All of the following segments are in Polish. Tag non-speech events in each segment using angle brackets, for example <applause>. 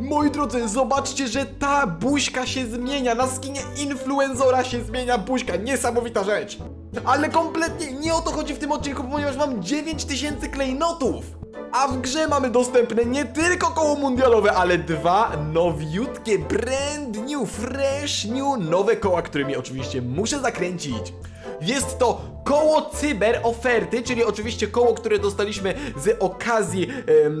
Moi drodzy, zobaczcie, że ta buźka się zmienia. Na skinie influencora się zmienia buźka. Niesamowita rzecz. Ale kompletnie nie o to chodzi w tym odcinku, ponieważ mam 9000 klejnotów. A w grze mamy dostępne nie tylko koło mundialowe, ale dwa nowiutkie, brand new, fresh new, nowe koła, którymi oczywiście muszę zakręcić. Jest to koło cyber oferty, czyli oczywiście koło, które dostaliśmy z okazji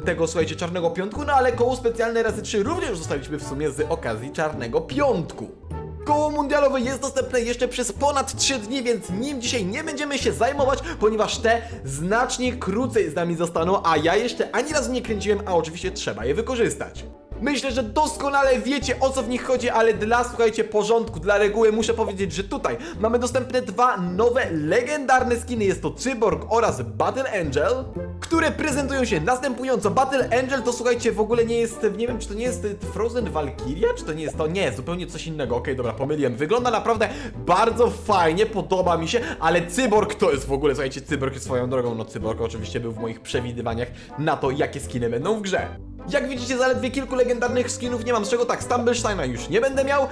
tego, słuchajcie, Czarnego Piątku, no ale koło specjalne razy 3 również dostaliśmy w sumie z okazji Czarnego Piątku. Koło mundialowe jest dostępne jeszcze przez ponad 3 dni, więc nim dzisiaj nie będziemy się zajmować, ponieważ te znacznie krócej z nami zostaną, a ja jeszcze ani razu nie kręciłem, a oczywiście trzeba je wykorzystać. Myślę, że doskonale wiecie o co w nich chodzi, ale dla, słuchajcie, porządku, dla reguły muszę powiedzieć, że tutaj mamy dostępne dwa nowe, legendarne skiny. Jest to Cyborg oraz Battle Angel, które prezentują się następująco. Battle Angel to, słuchajcie, w ogóle nie jest, nie wiem, czy to nie jest Frozen Valkyria, czy to nie jest to? Nie, zupełnie coś innego. Okej, dobra, pomyliłem. Wygląda naprawdę bardzo fajnie, podoba mi się, ale Cyborg to jest w ogóle, słuchajcie, Cyborg jest swoją drogą. No, Cyborg oczywiście był w moich przewidywaniach na to, jakie skiny będą w grze. Jak widzicie, zaledwie kilku legendarnych skinów nie mam, z czego tak, Stumblesteina już nie będę miał,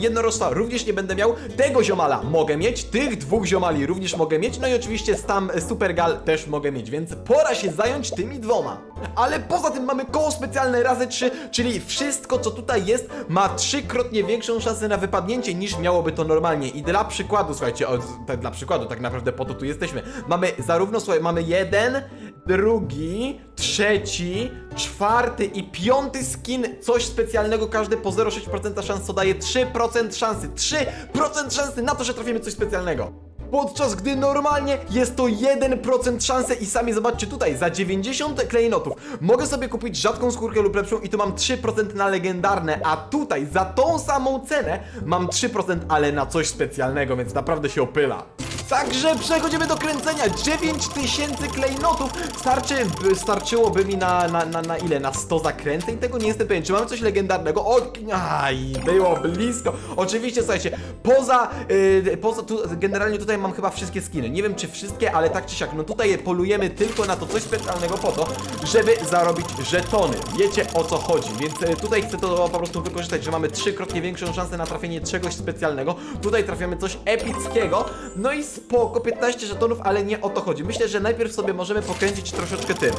yy, również nie będę miał, tego ziomala mogę mieć, tych dwóch ziomali również mogę mieć, no i oczywiście Stam Supergal też mogę mieć, więc pora się zająć tymi dwoma. Ale poza tym mamy koło specjalne razy 3, czyli wszystko co tutaj jest ma trzykrotnie większą szansę na wypadnięcie niż miałoby to normalnie. I dla przykładu, słuchajcie, o, tak, dla przykładu, tak naprawdę po to tu jesteśmy. Mamy zarówno, słuchaj, mamy jeden, drugi, trzeci, czwarty i piąty skin, coś specjalnego, każdy po 0,6% szans, co daje 3% szansy. 3% szansy na to, że trafimy coś specjalnego. Podczas gdy normalnie jest to 1% szansy i sami zobaczcie tutaj, za 90 klejnotów mogę sobie kupić rzadką skórkę lub lepszą i tu mam 3% na legendarne, a tutaj za tą samą cenę mam 3%, ale na coś specjalnego, więc naprawdę się opyla. Także przechodzimy do kręcenia. 9000 klejnotów starczy, by- starczyłoby mi na, na, na, na ile? Na 100 zakręceń? Tego nie jestem pewien. Czy mamy coś legendarnego? O, aj, było blisko. Oczywiście, słuchajcie, poza, yy, poza tu, generalnie tutaj mam chyba wszystkie skiny. Nie wiem, czy wszystkie, ale tak czy siak, no tutaj polujemy tylko na to coś specjalnego po to, żeby zarobić żetony. Wiecie o co chodzi, więc e, tutaj chcę to po prostu wykorzystać, że mamy trzykrotnie większą szansę na trafienie czegoś specjalnego. Tutaj trafiamy coś epickiego, no i spoko, 15 żetonów, ale nie o to chodzi. Myślę, że najpierw sobie możemy pokręcić troszeczkę tym.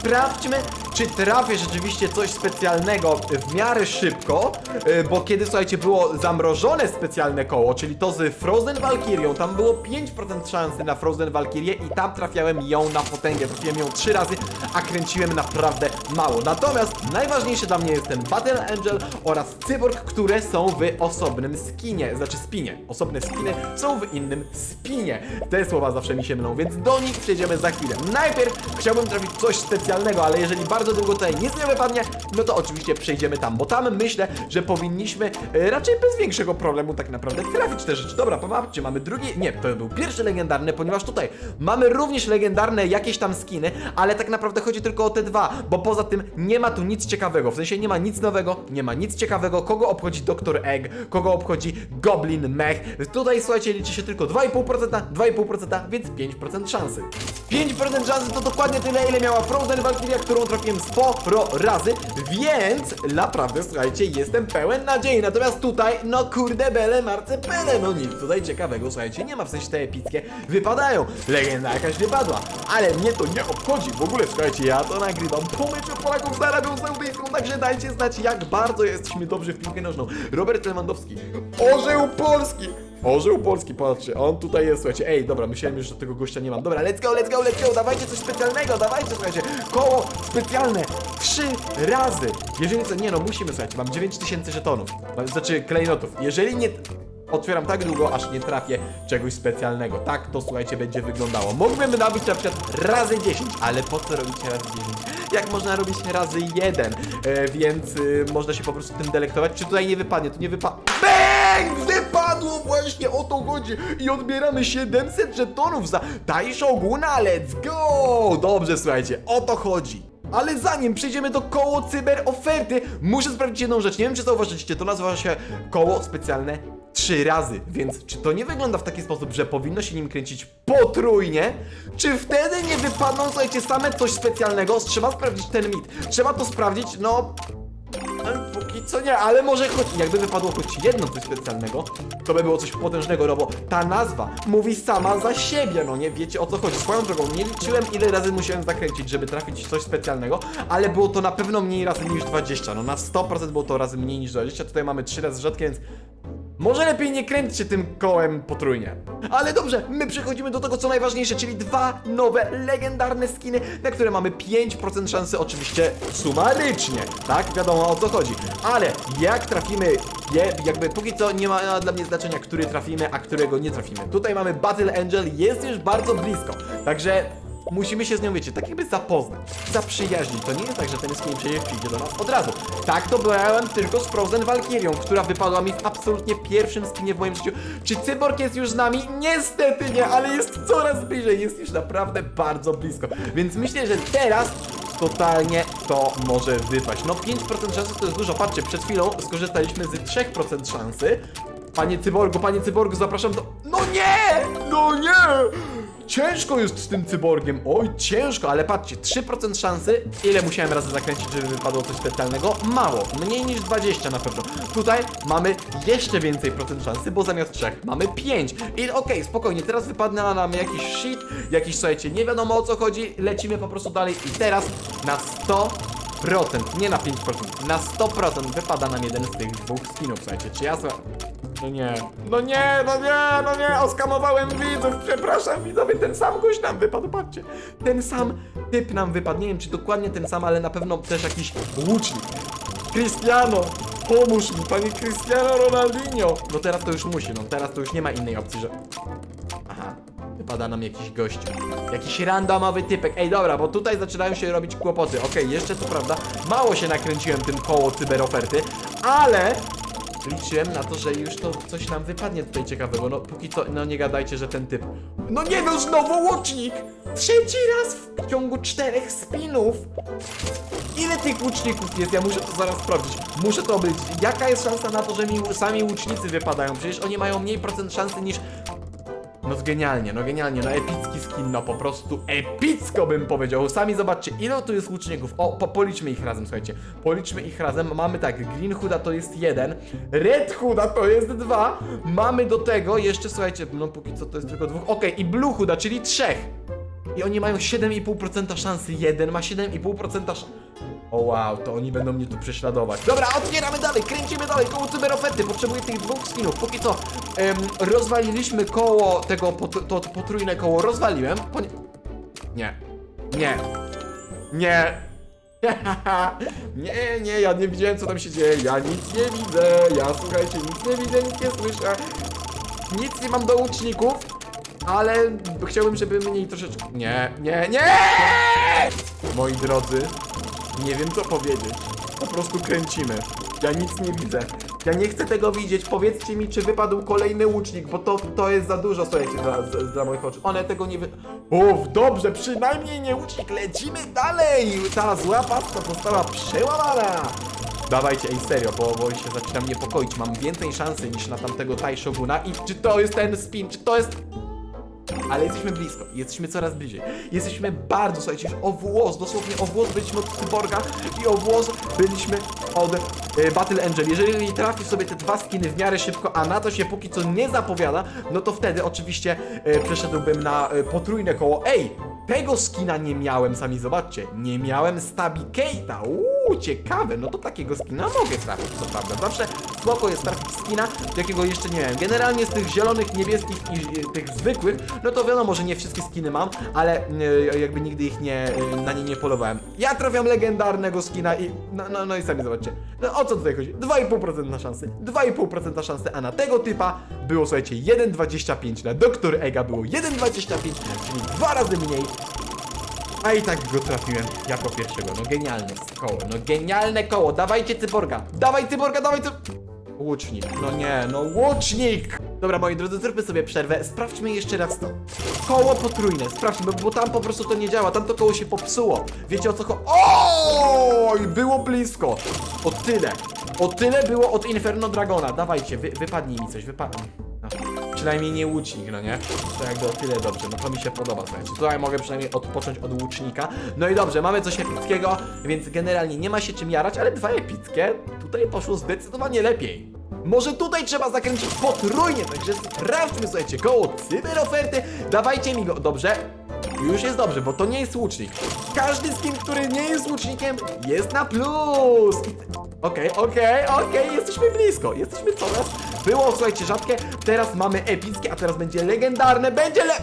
Sprawdźmy, czy trafię rzeczywiście coś specjalnego w miarę szybko, e, bo kiedy, słuchajcie, było zamrożone specjalne koło, czyli to z Frozen Valkyrią, tam było 5% szansy na Frozen Valkyrię i tam trafiałem ją na potęgę. Trafiłem ją 3 razy, a kręciłem naprawdę mało. Natomiast najważniejszy dla mnie jest ten Battle Angel oraz Cyborg, które są w osobnym skinie, znaczy spinie. Osobne skiny są w innym spinie. Te słowa zawsze mi się mylą, więc do nich przejdziemy za chwilę. Najpierw chciałbym trafić coś specjalnego, ale jeżeli bardzo długo tutaj nic nie wypadnie, no to oczywiście przejdziemy tam, bo tam myślę, że powinniśmy e, raczej bez większego problemu tak naprawdę trafić te rzeczy. Dobra, popatrzcie, mamy drugi, nie, to był pierwszy legendarny, ponieważ tutaj mamy również legendarne jakieś tam skiny, ale tak naprawdę chodzi tylko o te dwa, bo poza tym nie ma tu nic ciekawego, w sensie nie ma nic nowego, nie ma nic ciekawego, kogo obchodzi Dr. Egg, kogo obchodzi Goblin Mech. Tutaj słuchajcie, liczy się tylko 2,5%, 2,5%, więc 5% szansy. 5% szansy to dokładnie tyle, ile miała Frozen Valkyria, którą trafiłem sporo razy, więc naprawdę, słuchajcie, jestem pełen nadziei. Natomiast tutaj, no kurde bele marce pele, no nic tutaj ciekawego, słuchajcie, nie ma w sensie te epickie wypadają. Legenda jakaś wypadła, ale mnie to nie obchodzi. W ogóle, słuchajcie, ja to nagrywam po meczu Polaków z Arabią Saudyjską, także dajcie znać, jak bardzo jesteśmy dobrzy w piłkę nożną. Robert Lewandowski, orzeł Polski, Orzeł Polski, patrzcie, on tutaj jest, słuchajcie, ej, dobra, myślałem już, że tego gościa nie mam. Dobra, let's go, let's go, let's go, dawajcie coś specjalnego, dawajcie, słuchajcie, koło specjalne, trzy razy. Jeżeli co, nie no, musimy, słuchajcie, mam 9000 żetonów, znaczy klejnotów. Jeżeli nie... Otwieram tak długo, aż nie trafię czegoś specjalnego. Tak to, słuchajcie, będzie wyglądało. Mógłbym nabić na przykład razy 10, ale po co robić razy 10? Jak można robić razy 1? E, więc y, można się po prostu tym delektować. Czy tutaj nie wypadnie? Tu nie wypadnie. Bang! Wypadło właśnie, o to chodzi. I odbieramy 700 żetonów za Daj Shoguna, let's go! Dobrze, słuchajcie, o to chodzi. Ale zanim przejdziemy do koło cyber oferty, muszę sprawdzić jedną rzecz. Nie wiem, czy zauważyliście, to nazywa się koło specjalne trzy razy. Więc czy to nie wygląda w taki sposób, że powinno się nim kręcić potrójnie? Czy wtedy nie wypadną, słuchajcie, same coś specjalnego? Trzeba sprawdzić ten mit. Trzeba to sprawdzić, no E, Póki co nie, ale może choć, jakby wypadło choć jedno coś specjalnego, to by było coś potężnego, no bo ta nazwa mówi sama za siebie, no nie wiecie o co chodzi. Swoją drogą, nie liczyłem ile razy musiałem zakręcić, żeby trafić coś specjalnego, ale było to na pewno mniej razy niż 20, no na 100% było to razy mniej niż 20, tutaj mamy 3 razy rzadkie, więc może lepiej nie kręćcie tym kołem potrójnie. Ale dobrze, my przechodzimy do tego co najważniejsze, czyli dwa nowe, legendarne skiny, na które mamy 5% szansy oczywiście sumarycznie. Tak, wiadomo o co chodzi. Ale jak trafimy je, jakby póki co nie ma dla mnie znaczenia, który trafimy, a którego nie trafimy. Tutaj mamy Battle Angel, jest już bardzo blisko. Także Musimy się z nią, wiecie, tak jakby zapoznać, zaprzyjaźnić. To nie jest tak, że ten skin przecież przyjdzie do nas od razu. Tak to byłem tylko z Frozen Valkyrią, która wypadła mi w absolutnie pierwszym skinie w moim życiu. Czy Cyborg jest już z nami? Niestety nie, ale jest coraz bliżej, jest już naprawdę bardzo blisko. Więc myślę, że teraz totalnie to może wypaść. No 5% szansy to jest dużo. Patrzcie, przed chwilą skorzystaliśmy z 3% szansy. Panie Cyborgu, panie Cyborgu, zapraszam do... No nie! No nie! Ciężko jest z tym cyborgiem, oj ciężko, ale patrzcie, 3% szansy, ile musiałem razy zakręcić, żeby wypadło coś specjalnego? Mało, mniej niż 20 na pewno. Tutaj mamy jeszcze więcej procent szansy, bo zamiast 3 mamy 5. I okej, spokojnie, teraz wypadnie na nam jakiś shit, jakiś, słuchajcie, nie wiadomo o co chodzi, lecimy po prostu dalej i teraz na 100%, nie na 5%, na 100% wypada nam jeden z tych dwóch skinów, słuchajcie, czy ja. No nie, no nie, no nie, no nie, oskamowałem widzów, przepraszam widzowie, ten sam gość nam wypadł, patrzcie, ten sam typ nam wypadł, nie wiem czy dokładnie ten sam, ale na pewno też jakiś łucznik. Cristiano, pomóż mi, panie Cristiano Ronaldinho. No teraz to już musi, no teraz to już nie ma innej opcji, że... Aha, wypada nam jakiś gościu. Jakiś randomowy typek. Ej, dobra, bo tutaj zaczynają się robić kłopoty. Okej, jeszcze co prawda, mało się nakręciłem tym koło cyberoferty, ale liczyłem na to, że już to coś nam wypadnie tutaj ciekawego. No póki co, no nie gadajcie, że ten typ. No nie no, znowu łucznik! Trzeci raz w ciągu czterech spinów! Ile tych łuczników jest? Ja muszę to zaraz sprawdzić. Muszę to być. Jaka jest szansa na to, że mi sami łucznicy wypadają? Przecież oni mają mniej procent szansy niż no genialnie, no genialnie, no epicki skin, no po prostu epicko bym powiedział. Sami zobaczcie, ile tu jest łuczników. O, po, policzmy ich razem, słuchajcie. Policzmy ich razem. Mamy tak, Green Hooda to jest jeden, Red Hooda to jest dwa. Mamy do tego jeszcze, słuchajcie, no póki co to jest tylko dwóch. Okej, i Blue Hooda, czyli trzech. I oni mają 7,5% szansy. Jeden ma 7,5% szansy. O wow, to oni będą mnie tu prześladować. Dobra, otwieramy dalej, kręcimy dalej koło cyberofety. Potrzebuję tych dwóch skinów. Póki co em, rozwaliliśmy koło tego, pot, to potrójne koło rozwaliłem. Ponie... Nie. Nie. Nie. <laughs> nie, nie, ja nie widziałem co tam się dzieje. Ja nic nie widzę. Ja słuchajcie, nic nie widzę, nic nie słyszę. Nic nie mam do łuczników. Ale chciałbym, żeby mniej troszeczkę. Nie, nie, nie! Moi drodzy, nie wiem co powiedzieć. Po prostu kręcimy. Ja nic nie widzę. Ja nie chcę tego widzieć. Powiedzcie mi, czy wypadł kolejny łucznik, bo to, to jest za dużo, słuchajcie, dla, dla- moich oczu. One tego nie wy... Uff, dobrze, przynajmniej nie łucznik. Lecimy dalej! Ta zła paska została przełamana! Dawajcie, ej serio, bo, bo się zaczynam niepokoić. Mam więcej szansy niż na tamtego Tai Shoguna. I czy to jest ten spin? Czy to jest... Ale jesteśmy blisko, jesteśmy coraz bliżej. Jesteśmy bardzo, słuchajcie, już o włos, dosłownie o włos byliśmy od Cyborga i o włos byliśmy od e, Battle Angel. Jeżeli trafi sobie te dwa skiny w miarę szybko, a na to się póki co nie zapowiada, no to wtedy oczywiście e, przeszedłbym na e, potrójne koło. Ej, tego skina nie miałem, sami zobaczcie. Nie miałem Stabi Kate'a. Ciekawe, no to takiego skina mogę trafić, co prawda. Zawsze spoko jest trafić skina, jakiego jeszcze nie miałem. Generalnie z tych zielonych, niebieskich i tych zwykłych, no to wiadomo, że nie wszystkie skiny mam, ale e, jakby nigdy ich nie, e, na nie nie polowałem. Ja trafiam legendarnego skina i no, no, no i sami zobaczcie. No o co tutaj chodzi? 2,5% na szansy, 2,5% na szansy, a na tego typa było, słuchajcie, 1,25. Na Doktor Ega było 1,25, czyli dwa razy mniej. A i tak go trafiłem jako pierwszego. No genialne koło, no genialne koło. Dawajcie cyborga. Dawaj cyborga, dawaj cy... Łucznik. No nie, no łucznik! Dobra, moi drodzy, zróbmy sobie przerwę. Sprawdźmy jeszcze raz to. Koło potrójne, sprawdźmy, bo, bo tam po prostu to nie działa. Tam to koło się popsuło. Wiecie o co chodzi? Oj, było blisko. O tyle. O tyle było od Inferno Dragona. Dawajcie, wy, wypadnij mi coś, wypadnij. Przynajmniej nie łucznik, no nie? To jakby o tyle dobrze, no to mi się podoba, słuchajcie. Tutaj mogę przynajmniej odpocząć od łucznika. No i dobrze, mamy coś epickiego, więc generalnie nie ma się czym jarać, ale dwa epickie tutaj poszło zdecydowanie lepiej. Może tutaj trzeba zakręcić potrójnie, także sprawdźmy, słuchajcie, koło cyberoferty, dawajcie mi go, dobrze? Już jest dobrze, bo to nie jest łucznik. Każdy skin, który nie jest łucznikiem, jest na plus. Okej, okej, okej, jesteśmy blisko, jesteśmy coraz. Było, słuchajcie, rzadkie, teraz mamy epickie, a teraz będzie legendarne, będzie le...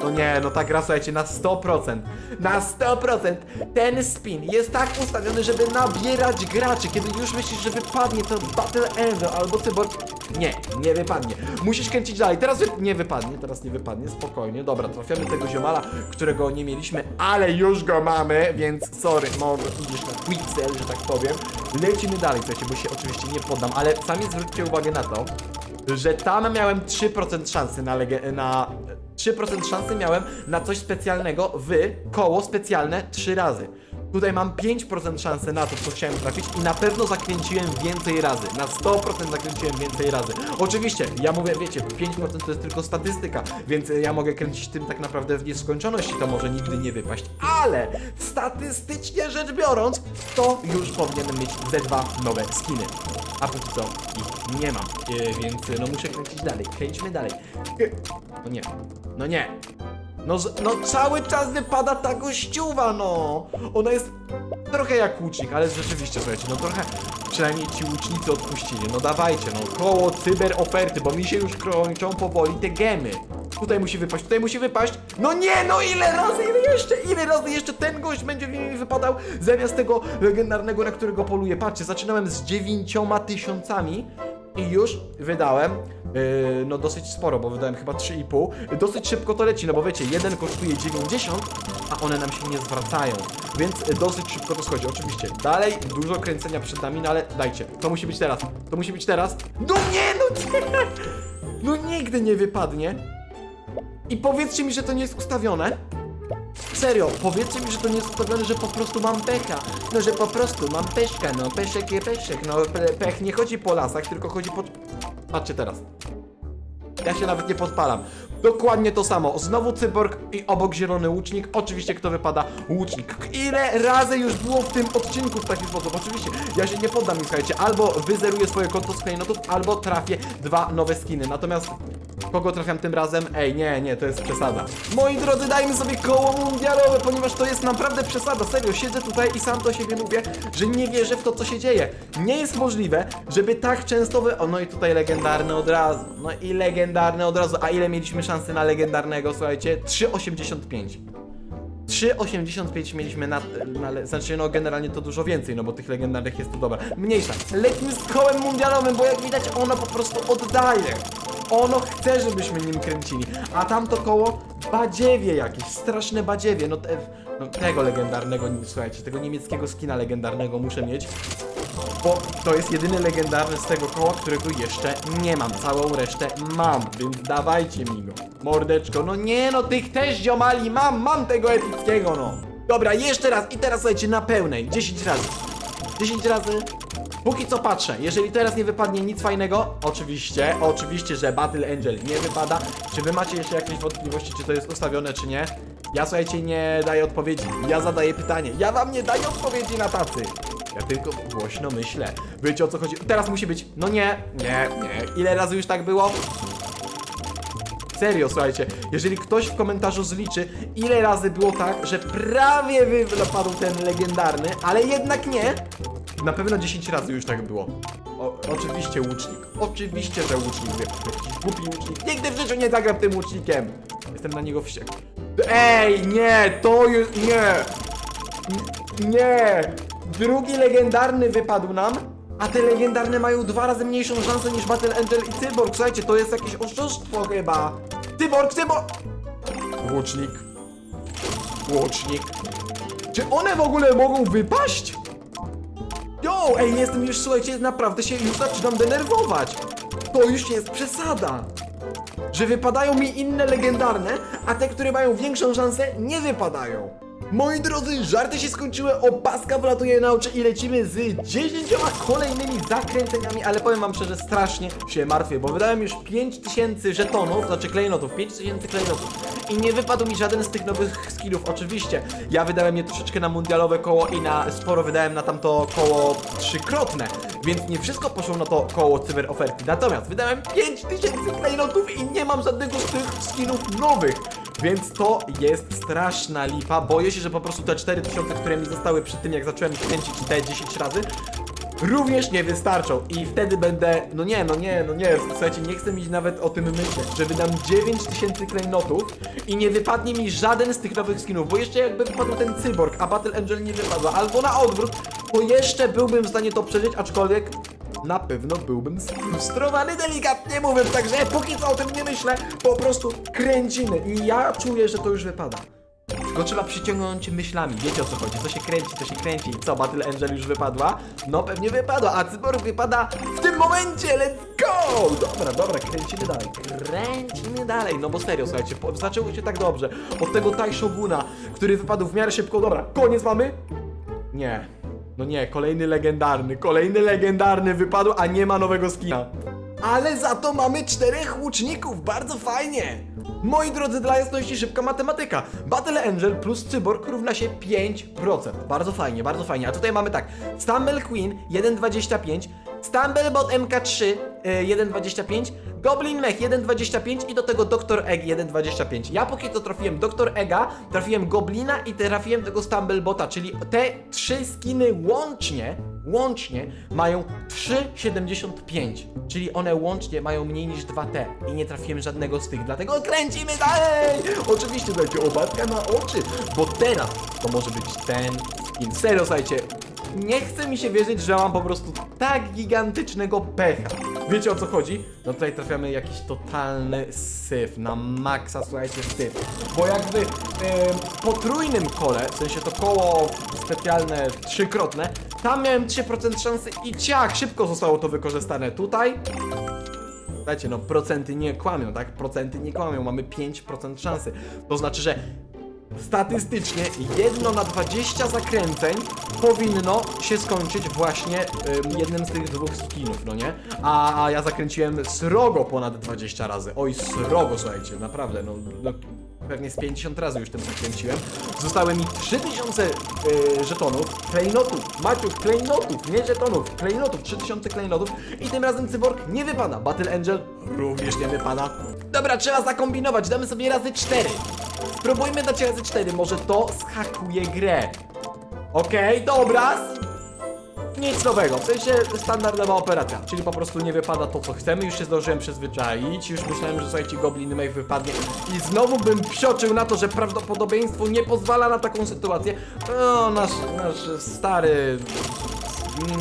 No nie, no ta gra, słuchajcie, na 100%, na 100% ten spin jest tak ustawiony, żeby nabierać graczy. Kiedy już myślisz, że wypadnie to Battle Angel albo Cyborg, nie, nie wypadnie. Musisz kręcić dalej, teraz wy... nie wypadnie, teraz nie wypadnie, spokojnie. Dobra, trafiamy tego ziomala, którego nie mieliśmy, ale już go mamy, więc sorry, może idziesz na quick sell, że tak powiem. Lecimy dalej, słuchajcie, bo się oczywiście nie poddam, ale sami zwróćcie uwagę na to, że tam miałem 3% szansy na, na 3% szansy miałem na coś specjalnego w koło specjalne 3 razy. Tutaj mam 5% szansy na to, co chciałem trafić i na pewno zakręciłem więcej razy. Na 100% zakręciłem więcej razy. Oczywiście, ja mówię, wiecie, 5% to jest tylko statystyka, więc ja mogę kręcić tym tak naprawdę w nieskończoność i to może nigdy nie wypaść. Ale statystycznie rzecz biorąc, to już powinienem mieć ze dwa nowe skiny. A póki co ich nie mam, e, więc e, no muszę kręcić dalej. Kręćmy dalej. No nie, no nie. No, no cały czas wypada ta gościuwa, no! Ona jest trochę jak łucznik, ale rzeczywiście, słuchajcie, no trochę przynajmniej ci łucznicy odpuścili. No dawajcie, no koło cyber oferty, bo mi się już kończą powoli te gemy. Tutaj musi wypaść, tutaj musi wypaść. No nie, no ile razy, ile jeszcze, ile razy jeszcze ten gość będzie mi wypadał zamiast tego legendarnego, na którego poluję. Patrzcie, zaczynałem z dziewięcioma tysiącami i już wydałem, yy, no dosyć sporo, bo wydałem chyba 3,5. Dosyć szybko to leci, no bo wiecie, jeden kosztuje 90, a one nam się nie zwracają. Więc dosyć szybko to schodzi, oczywiście. Dalej dużo kręcenia przed nami, no ale dajcie. To musi być teraz. To musi być teraz. No nie, no nie! No nigdy nie wypadnie. I powiedzcie mi, że to nie jest ustawione. Serio, powiedzcie mi, że to nie jest ustawione, że po prostu mam pecha. No, że po prostu mam peszka, no, peszek je peszek. No, pe pech nie chodzi po lasach, tylko chodzi po... Patrzcie teraz. Ja się nawet nie podpalam. Dokładnie to samo. Znowu cyborg i obok zielony łucznik. Oczywiście kto wypada? Łucznik. Ile razy już było w tym odcinku w taki sposób? Oczywiście, ja się nie poddam, słuchajcie. Albo wyzeruję swoje konto z klejnotów, albo trafię dwa nowe skiny. Natomiast kogo trafiam tym razem? Ej, nie, nie, to jest przesada. Moi drodzy, dajmy sobie koło mundialowe, ponieważ to jest naprawdę przesada. Serio, siedzę tutaj i sam do siebie mówię, że nie wierzę w to, co się dzieje. Nie jest możliwe, żeby tak często wy... O, no i tutaj legendarny od razu. No i legendarny od razu. A ile mieliśmy szansy na legendarnego, słuchajcie? 3,85. 3,85 mieliśmy na, na znaczy no generalnie to dużo więcej, no bo tych legendarnych jest to dobra. Mniejsza. Lećmy z kołem mundialowym, bo jak widać ono po prostu oddaje. Ono chce, żebyśmy nim kręcili. A tamto koło badziewie jakieś, straszne badziewie. No, te, no tego legendarnego, słuchajcie, tego niemieckiego skina legendarnego muszę mieć. Bo to jest jedyny legendarny z tego koła, którego jeszcze nie mam. Całą resztę mam, więc dawajcie mi go. Mordeczko, no nie no, tych też ziomali mam, mam tego epickiego no. Dobra, jeszcze raz i teraz słuchajcie na pełnej, 10 razy. 10 razy. Póki co patrzę, jeżeli teraz nie wypadnie nic fajnego, oczywiście, oczywiście, że Battle Angel nie wypada. Czy wy macie jeszcze jakieś wątpliwości, czy to jest ustawione, czy nie? Ja słuchajcie, nie daję odpowiedzi. Ja zadaję pytanie. Ja wam nie daję odpowiedzi na tacy. Ja tylko głośno myślę. Wiecie o co chodzi? Teraz musi być. No nie, nie, nie. Ile razy już tak było? Serio, słuchajcie, jeżeli ktoś w komentarzu zliczy, ile razy było tak, że prawie wypadł ten legendarny, ale jednak nie, na pewno 10 razy już tak było. O, oczywiście łucznik. Oczywiście, że łucznik. Jakiś głupi łucznik. Nigdy w życiu nie zagram tym łucznikiem. Jestem na niego wściekły. Ej, nie, to jest... Nie! Nie! Drugi legendarny wypadł nam, a te legendarne mają dwa razy mniejszą szansę niż Battle Angel i Cyborg. Słuchajcie, to jest jakieś oszustwo chyba. Cyborg, Cyborg! Łucznik. Łucznik. Czy one w ogóle mogą wypaść? Jo, ej, jestem już, słuchajcie, naprawdę się już zaczynam denerwować. To już jest przesada. Że wypadają mi inne legendarne, a te, które mają większą szansę, nie wypadają. Moi drodzy, żarty się skończyły, opaska wlatuje na oczy i lecimy z 10 kolejnymi zakręceniami, ale powiem wam szczerze, strasznie się martwię, bo wydałem już 5000 żetonów, znaczy klejnotów, 5000 klejnotów i nie wypadł mi żaden z tych nowych skillów. Oczywiście, ja wydałem je troszeczkę na mundialowe koło i na sporo wydałem na tamto koło trzykrotne, więc nie wszystko poszło na to koło cyber oferty. Natomiast wydałem 5000 klejnotów i nie mam żadnego z tych skinów nowych. Więc to jest straszna lipa. Boję się, że po prostu te 4000, które mi zostały przy tym, jak zacząłem kręcić te 10 razy, również nie wystarczą. I wtedy będę. No nie, no nie, no nie. Słuchajcie, nie chcę mieć nawet o tym myśleć, że wydam 9000 klejnotów i nie wypadnie mi żaden z tych nowych skinów. Bo jeszcze jakby wypadł ten cyborg, a Battle Angel nie wypadła, albo na odwrót, to jeszcze byłbym w stanie to przeżyć, aczkolwiek na pewno byłbym sfrustrowany delikatnie mówiąc, także póki co o tym nie myślę, po prostu kręcimy i ja czuję, że to już wypada. Tylko trzeba przyciągnąć myślami, wiecie o co chodzi, co się kręci, co się kręci co, Battle Angel już wypadła? No pewnie wypadła, a Cyborg wypada w tym momencie, let's go! Dobra, dobra, kręcimy dalej, kręcimy dalej, no bo serio, słuchajcie, po, zaczęło się tak dobrze, od tego Tai Shoguna, który wypadł w miarę szybko, dobra, koniec mamy? Nie. No nie, kolejny legendarny, kolejny legendarny wypadł, a nie ma nowego skina. Ale za to mamy czterech łuczników, bardzo fajnie! Moi drodzy, dla jasności szybka matematyka. Battle Angel plus Cyborg równa się 5%. Bardzo fajnie, bardzo fajnie. A tutaj mamy tak, Stumble Queen 1,25, Stumblebot MK3 y, 1,25, Goblin Mech 1,25 i do tego Dr. Egg 1,25. Ja póki to trafiłem Dr. Egga, trafiłem Goblina i trafiłem tego Stumblebota, czyli te trzy skiny łącznie, łącznie mają 3,75. Czyli one łącznie mają mniej niż 2T i nie trafiłem żadnego z tych, dlatego kręcimy dalej! Oczywiście dajcie obatka na oczy, bo teraz to może być ten skin. Serio, słuchajcie, nie chce mi się wierzyć, że mam po prostu tak gigantycznego pecha. Wiecie o co chodzi? No tutaj trafiamy jakiś totalny syf, na maksa, słuchajcie, syf. Bo jakby em, potrójnym kole, w sensie to koło specjalne trzykrotne, tam miałem 3% szansy i ciach, szybko zostało to wykorzystane. Tutaj Słuchajcie, no procenty nie kłamią, tak? Procenty nie kłamią, mamy 5% szansy. To znaczy, że statystycznie jedno na 20 zakręceń powinno się skończyć właśnie ym, jednym z tych dwóch skinów, no nie? A, a ja zakręciłem srogo ponad 20 razy. Oj, srogo, słuchajcie, naprawdę, no, no pewnie z 50 razy już tym zakręciłem. Zostały mi 3000 yy, żetonów, klejnotów, Maciuch, klejnotów, nie żetonów, klejnotów, 3000 klejnotów i tym razem Cyborg nie wypada. Battle Angel również nie wypada. Dobra, trzeba zakombinować, damy sobie razy 4. Spróbujmy dać razy 4, może to schakuje grę. Okej, dobra. Nic nowego, w sensie standardowa operacja, czyli po prostu nie wypada to co chcemy, już się zdążyłem przyzwyczaić, już myślałem, że słuchajcie Goblin Mech wypadnie i znowu bym psioczył na to, że prawdopodobieństwo nie pozwala na taką sytuację. O, nasz, nasz stary,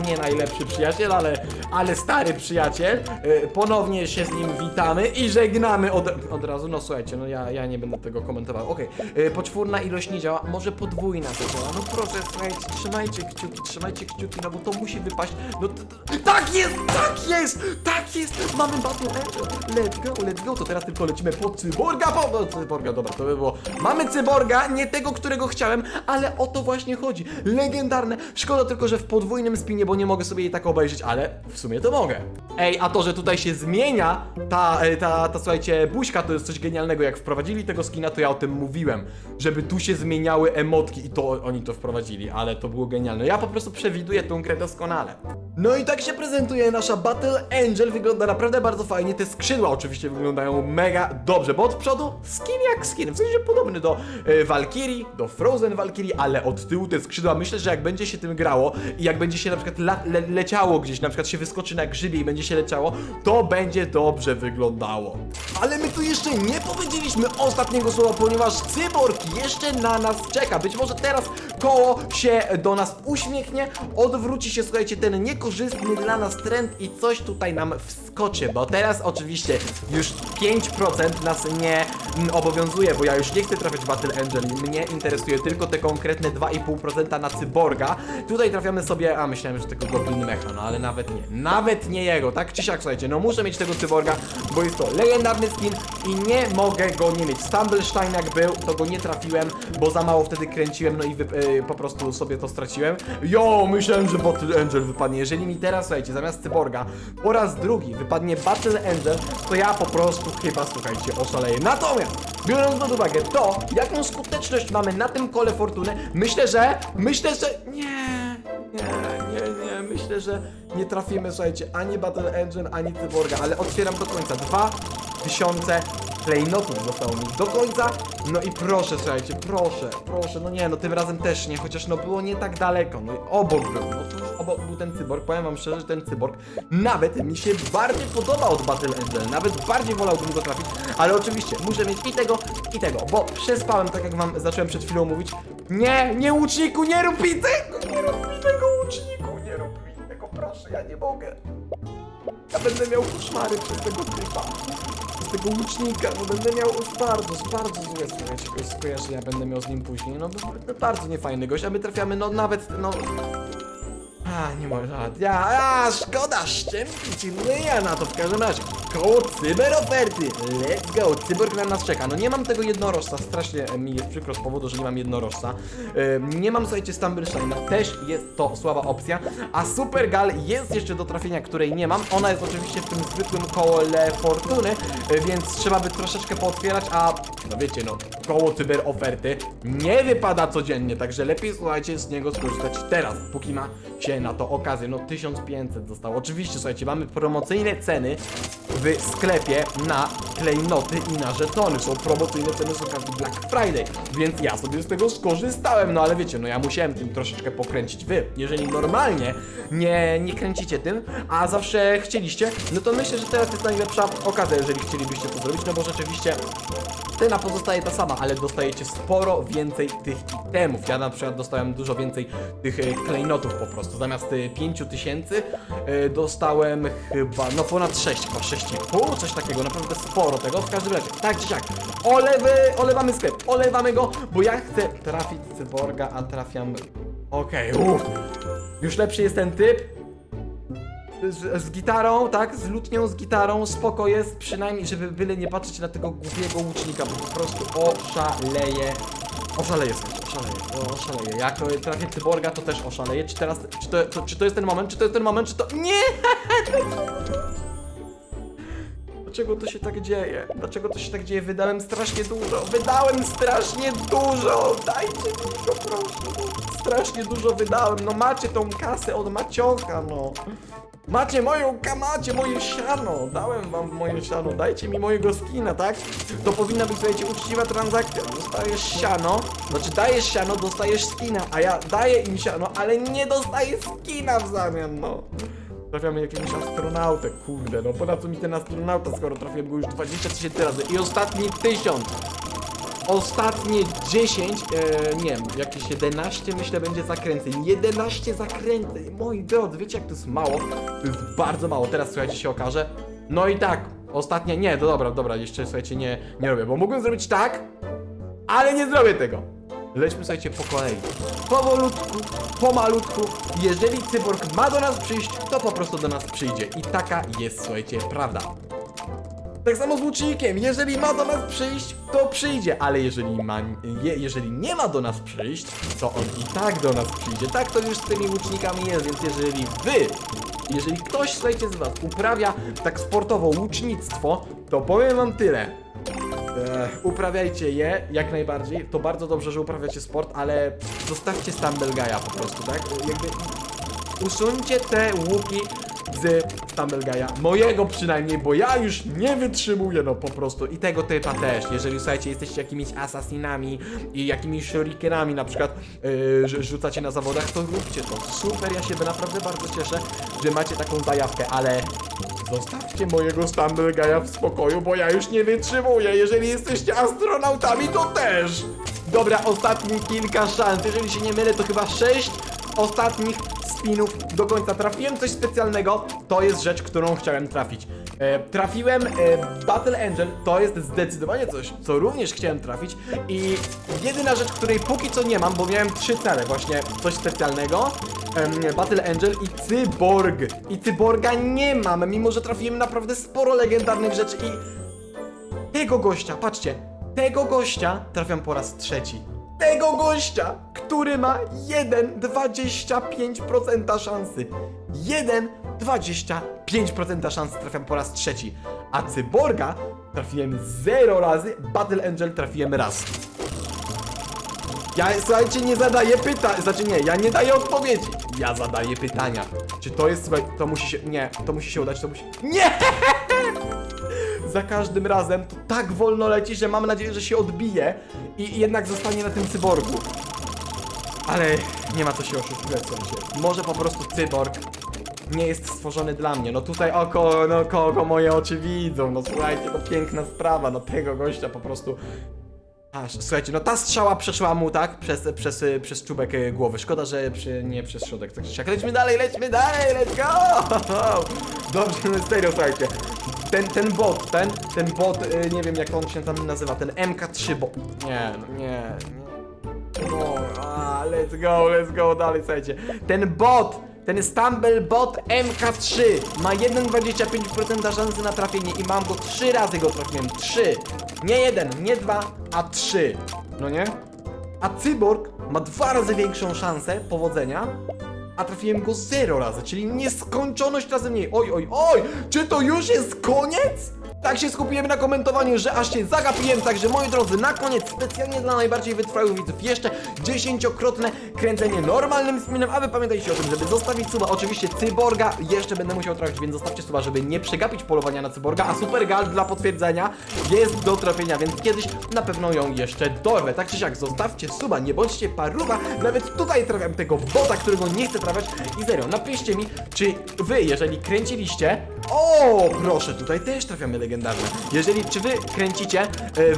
nie najlepszy przyjaciel, ale, ale stary przyjaciel, e, ponownie się z nim witamy i żegnamy od, od razu, no słuchajcie, no ja, ja nie będę tego komentował, okej, e, poczwórna ilość nie działa, może podwójna zadziała, no proszę, słuchajcie, trzymajcie kciuki, trzymajcie kciuki, no bo to musi wypaść, no t- t- tak jest, tak jest, tak jest, mamy Battle Angel, let's go, let's go, to teraz tylko lecimy po cyborga, po, po cyborga, dobra, to by było, mamy cyborga, nie tego, którego chciałem, ale o to właśnie chodzi, legendarne, szkoda tylko, że w podwójnym spinie, bo nie mogę sobie jej tak obejrzeć, ale w sumie to mogę. Ej, a to, że tutaj się zmienia ta, e, ta, ta, słuchajcie, buźka, to jest coś genialnego, jak wprowadzili tego skina, to ja o tym mówiłem, żeby tu się zmieniały emotki i to oni to wprowadzili, ale to było genialne, ja po prostu przewiduję tą grę doskonale. No i tak się prezentuje nasza Battle Angel, wygląda naprawdę bardzo fajnie, te skrzydła oczywiście wyglądają mega dobrze, bo od przodu skin jak skin, w sensie podobny do e, Valkyrie, do Frozen Valkyrie, ale od tyłu te skrzydła, myślę, że jak będzie się tym grało i jak będzie się na przykład le, leciało gdzieś, na przykład się wyskoczy na grzybie i będzie się leciało, to będzie dobrze wyglądało. Ale my tu jeszcze nie powiedzieliśmy ostatniego słowa, ponieważ Cyborg jeszcze na nas czeka. Być może teraz koło się do nas uśmiechnie, odwróci się, słuchajcie, ten niekorzystny dla nas trend i coś tutaj nam wskoczy, bo teraz oczywiście już 5% nas nie mm, obowiązuje, bo ja już nie chcę trafiać w Battle Angel. Mnie interesuje tylko te konkretne 2,5% na cyborga. Tutaj trafiamy sobie, a myślałem, że tylko Goblin Mecha, no ale nawet nie. Nawet nie jego, tak czy siak, słuchajcie, no muszę mieć tego cyborga, bo jest to legendarny skin i nie mogę go nie mieć. Stumblestein jak był, to go nie trafiłem, bo za mało wtedy kręciłem, no i wy, po prostu sobie to straciłem. Jo, myślałem, że Battle Angel wypadnie. Jeżeli mi teraz, słuchajcie, zamiast cyborga po raz drugi wypadnie Battle Angel, to ja po prostu chyba, słuchajcie, oszaleję. Natomiast, biorąc pod uwagę to, jaką skuteczność mamy na tym kole fortuny, myślę, że, myślę, że, nie, nie, nie, nie, myślę, że nie trafimy, słuchajcie, ani Battle Engine, ani Cyborga, ale otwieram do końca. Dwa tysiące klejnotów zostało mi do końca. No i proszę, słuchajcie, proszę, proszę, no nie, no tym razem też nie, chociaż no było nie tak daleko, no i obok był, no tuż obok był ten cyborg, powiem wam szczerze, że ten cyborg nawet mi się bardziej podoba od Battle Angel, nawet bardziej wolałbym go trafić, ale oczywiście muszę mieć i tego, i tego, bo przespałem, tak jak wam zacząłem przed chwilą mówić, nie, nie łuczniku, nie rób mi tego, nie rób mi tego łuczniku, nie rób mi tego, proszę, ja nie mogę. Ja będę miał koszmary przez tego typa. Tego łucznika, bo będę miał bardzo, bardzo złe słuchajcie, ko- skojarzenia będę miał z nim później. No, bo- no bardzo niefajny gość, a my trafiamy, no nawet, no... A, nie może, a, ja, a, szkoda, szczępić, nie ja na to w każdym razie. Koło cyberoferty, let's go, cyborg na nas czeka. No nie mam tego jednorożca, strasznie mi jest przykro z powodu, że nie mam jednorożca. Ym, nie mam, słuchajcie, Stumbleshine'a, też jest to słaba opcja. A Supergal jest jeszcze do trafienia, której nie mam. Ona jest oczywiście w tym zwykłym kole fortuny, y, więc trzeba by troszeczkę pootwierać, a no wiecie, no, koło cyberoferty nie wypada codziennie, także lepiej, słuchajcie, z niego skorzystać teraz, póki ma się na to okazję. No 1500 zostało. Oczywiście, słuchajcie, mamy promocyjne ceny w sklepie na klejnoty i na żetony. Są promocyjne ceny z okazji Black Friday, więc ja sobie z tego skorzystałem. No ale wiecie, no ja musiałem tym troszeczkę pokręcić. Wy, jeżeli normalnie nie, nie kręcicie tym, a zawsze chcieliście, no to myślę, że teraz jest najlepsza okazja, jeżeli chcielibyście to zrobić, no bo rzeczywiście Cena pozostaje ta sama, ale dostajecie sporo więcej tych itemów. Ja na przykład dostałem dużo więcej tych e, klejnotów po prostu. Zamiast e, 5000 e, dostałem chyba, no ponad 6, chyba 6,5, coś takiego, naprawdę sporo tego. W każdym razie, tak czy siak, olewy, olewamy sklep, olewamy go, bo ja chcę trafić cyborga, a trafiam... Okej, uff. Już lepszy jest ten typ, z, z gitarą, tak? Z lutnią, z gitarą, spoko jest, przynajmniej, żeby byle nie patrzeć na tego głupiego łucznika, bo po prostu oszaleje. Oszaleje, słuchajcie, oszaleje, oszaleje. Jak trafię cyborga, to też oszaleje. Czy teraz, czy to, to, czy to jest ten moment, czy to jest ten moment, czy to... Nie! <laughs> Dlaczego to się tak dzieje? Dlaczego to się tak dzieje? Wydałem strasznie dużo, wydałem strasznie dużo! Dajcie to proszę! Strasznie dużo wydałem, no macie tą kasę od Maciocha, no! Macie moją kamacie, moje siano! Dałem wam moje siano, dajcie mi mojego skina, tak? To powinna być, słuchajcie, uczciwa transakcja. Dostajesz siano, znaczy dajesz siano, dostajesz skina, a ja daję im siano, ale nie dostaję skina w zamian, no! Trafiamy jakiegoś astronautę, kurde, no po co mi ten astronauta, skoro trafiłem go już 20 tysięcy razy i ostatni tysiąc. Ostatnie 10, e, nie wiem, jakieś 11 myślę będzie zakręceń. 11 zakręceń, moi drodzy, wiecie jak to jest mało? To jest bardzo mało, teraz słuchajcie się okaże. No i tak, ostatnia, nie, to dobra, dobra, jeszcze słuchajcie, nie, nie robię, bo mógłbym zrobić tak, ale nie zrobię tego. Lećmy słuchajcie po kolei. Powolutku, pomalutku. Jeżeli cyborg ma do nas przyjść, to po prostu do nas przyjdzie. I taka jest, słuchajcie, prawda. Tak samo z łucznikiem, jeżeli ma do nas przyjść, to przyjdzie, ale jeżeli, ma, je, jeżeli nie ma do nas przyjść, to on i tak do nas przyjdzie. Tak to już z tymi łucznikami jest, więc jeżeli wy, jeżeli ktoś, słuchajcie, z was uprawia tak sportowo łucznictwo, to powiem wam tyle. Uprawiajcie je jak najbardziej. To bardzo dobrze, że uprawiacie sport, ale zostawcie Stumble Guy'a po prostu, tak? Jakby usuńcie te łuki z Stumble Guy'a. Mojego przynajmniej, bo ja już nie wytrzymuję, no po prostu. I tego typa też. Jeżeli, słuchajcie, jesteście jakimiś asasinami i jakimiś shurikenami na przykład yy, rzucacie na zawodach, to róbcie to. Super, ja się naprawdę bardzo cieszę, że macie taką zajawkę, ale Zostawcie mojego Stumble Guy'a w spokoju, bo ja już nie wytrzymuję. Jeżeli jesteście astronautami, to też. Dobra, ostatnie kilka szans. Jeżeli się nie mylę, to chyba sześć ostatnich spinów do końca trafiłem coś specjalnego, to jest rzecz, którą chciałem trafić. E, trafiłem e, Battle Angel, to jest zdecydowanie coś, co również chciałem trafić i jedyna rzecz, której póki co nie mam, bo miałem trzy cele, właśnie coś specjalnego, em, Battle Angel i Cyborg. I Cyborga nie mam, mimo że trafiłem naprawdę sporo legendarnych rzeczy i tego gościa, patrzcie, tego gościa trafiam po raz trzeci. Tego gościa, który ma 1,25% szansy. 1,25% szansy trafiam po raz trzeci. A Cyborga trafiłem 0 razy, Battle Angel trafiłem raz. Ja, słuchajcie, nie zadaję pytań, znaczy nie, ja nie daję odpowiedzi. Ja zadaję pytania. Czy to jest, słuchaj, to musi się, nie, to musi się udać, to musi... Nie! <laughs> Za każdym razem to tak wolno leci, że mam nadzieję, że się odbije i jednak zostanie na tym cyborgu. Ale nie ma co się oszukiwać, sensie. Może po prostu cyborg nie jest stworzony dla mnie. No tutaj oko, no kogo moje oczy widzą. No słuchajcie, to piękna sprawa. No tego gościa po prostu Aż, słuchajcie, no ta strzała przeszła mu, tak? Przez, przez, przez czubek e, głowy. Szkoda, że przy, nie przez środek. Tak. Lećmy dalej, lećmy dalej, let's go! <laughs> Dobrze, no serio, słuchajcie. Ten, ten bot, ten, ten bot, e, nie wiem jak on się tam nazywa, ten MK3 bot. Nie, no nie, nie. No, a, let's go, let's go dalej, słuchajcie. Ten bot, ten Stumble Bot MK3 ma 1,25% szansy na trafienie i mam go 3 razy go trafiłem. 3. Nie jeden, nie dwa, a 3. No nie? A Cyborg ma dwa razy większą szansę powodzenia, a trafiłem go 0 razy, czyli nieskończoność razy mniej. Oj, oj, oj! Czy to już jest koniec? Tak się skupiłem na komentowaniu, że aż się zagapiłem, także moi drodzy, na koniec specjalnie dla najbardziej wytrwałych widzów jeszcze dziesięciokrotne kręcenie normalnym spinem, a wy pamiętajcie o tym, żeby zostawić suba, oczywiście cyborga jeszcze będę musiał trafić, więc zostawcie suba, żeby nie przegapić polowania na cyborga, a super gal dla potwierdzenia jest do trafienia, więc kiedyś na pewno ją jeszcze dorwę, tak czy siak zostawcie suba, nie bądźcie paruwa, nawet tutaj trafiam tego bota, którego nie chcę trafiać. I serio, napiszcie mi, czy wy, jeżeli kręciliście, o, proszę, tutaj też trafiamy legendarne. Jeżeli, czy wy kręcicie e,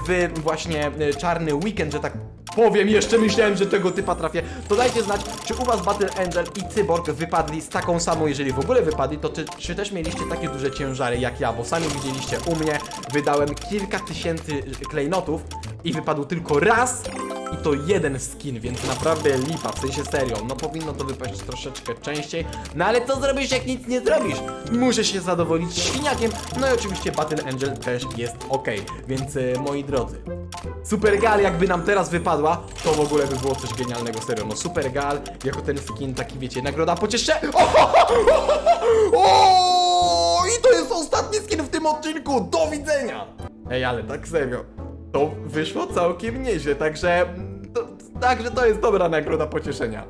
w właśnie e, czarny weekend, że tak powiem, jeszcze myślałem, że tego typa trafię, to dajcie znać, czy u was Battle Angel i Cyborg wypadli z taką samą, jeżeli w ogóle wypadli, to czy, czy też mieliście takie duże ciężary jak ja, bo sami widzieliście u mnie, wydałem kilka tysięcy klejnotów i wypadł tylko raz i to jeden skin, więc naprawdę lipa, w sensie serio, no powinno to wypaść troszeczkę częściej, no ale co zrobisz jak nic nie zrobisz? Muszę się zadowolić świniakiem, no i oczywiście Battle Angel też jest ok, więc e, moi drodzy, Super Gal jakby nam teraz wypadła, to w ogóle by było coś genialnego, serio, no Super Gal jako ten skin taki wiecie, nagroda pocieszę... O, I to jest ostatni skin w tym odcinku, do widzenia! Ej, ale tak serio, to wyszło całkiem nieźle, także... To, także to jest dobra nagroda pocieszenia.